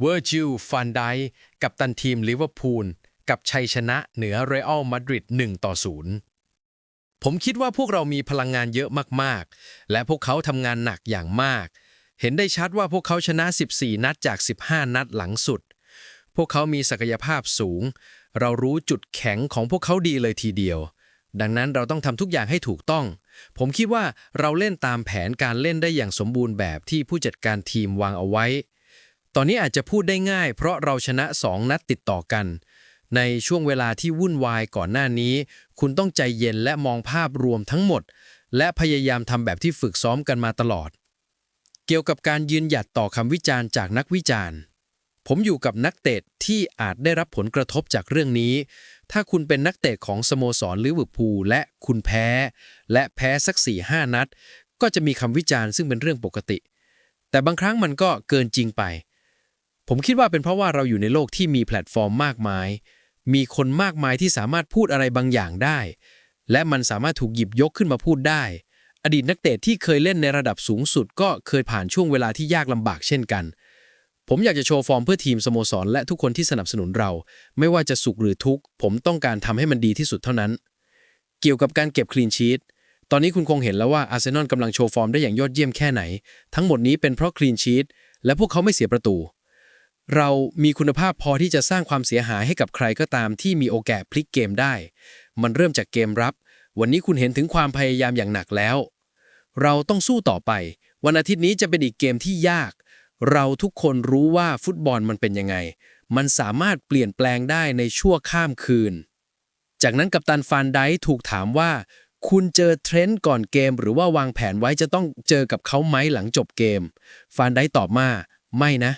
เวอร์จิลฟันไดกับตันทีมลิเวอร์พูลกับชัยชนะเหนือเรอัลมาดริด1ต่อ0ผมคิดว่าพวกเรามีพลังงานเยอะมากๆ และพวกเขาทำงานหนักอย่างมาก เห็นได้ชัดว่าพวกเขาชนะ 14 นัดจาก 15 นัดหลังสุด พวกเขามีศักยภาพสูง เรารู้จุดแข็งของพวกเขาดีเลยทีเดียว ดังนั้นเราต้องทำทุกอย่างให้ถูกต้อง ผมคิดว่าเราเล่นตามแผนการเล่นได้อย่างสมบูรณ์แบบที่ผู้จัดการทีมวางเอาไว้ ตอนนี้อาจจะพูดได้ง่าย เพราะเราชนะ 2 นัดติดต่อกัน ในช่วงเวลาที่วุ่นวายก่อนหน้านี้ คุณต้องใจเย็นและมองภาพรวมทั้งหมด และพยายามทำแบบที่ฝึกซ้อมกันมาตลอด เกี่ยวกับการยืนหยัดต่อคำวิจารณ์จากนักวิจารณ์ผมอยู่กับนักเตะที่อาจได้รับผลกระทบจากเรื่องนี้ ถ้าคุณเป็นนักเตะของสโมสรลิเวอร์พูลและคุณแพ้ และแพ้สัก4ี่ห้านัด ก็จะมีคำวิจารณ์ซึ่งเป็นเรื่องปกติ แต่บางครั้งมันก็เกินจริงไป ผมคิดว่าเป็นเพราะว่าเราอยู่ในโลกที่มีแพลตฟอร์มมากมาย มีคนมากมายที่สามารถพูดอะไรบางอย่างได้ และมันสามารถถูกหยิบยกขึ้นมาพูดได้ อดีตนักเตะที่เคยเล่นในระดับสูงสุด ก็เคยผ่านช่วงเวลาที่ยากลำบากเช่นกัน ผมอยากจะโชว์ฟอร์มเพื่อทีมสโมสรและทุกคนที่สนับสนุนเรา ไม่ว่าจะสุขหรือทุกข์ ผมต้องการทำให้มันดีที่สุดเท่านั้น เกี่ยวกับการเก็บคลีนชีตตอนนี้คุณคงเห็นแล้วว่าอาร์เซนอลกำลังโชว์ฟอร์มได้อย่างยอดเยี่ยมแค่ไหน ทั้งหมดนี้เป็นเพราะคลีนชีตและพวกเขาไม่เสียประตู เรามีคุณภาพพอที่จะสร้างความเสียหายให้กับใครก็ตามที่มีโอกาสพลิกเกมได้ มันเริ่มจากเกมรับ วันนี้คุณเห็นถึงความพยายามอย่างหนักแล้ว เราต้องสู้ต่อไป วันอาทิตย์นี้จะเป็นอีกเกมที่ยาก เราทุกคนรู้ว่าฟุตบอลมันเป็นยังไง มันสามารถเปลี่ยนแปลงได้ในชั่วข้ามคืน จากนั้นกัปตันฟานไดถูกถามว่า คุณเจอเทรนด์ก่อนเกม หรือว่าวางแผนไว้จะต้องเจอกับเขาไหมหลังจบเกม ฟานไดตอบมา ไม่นะ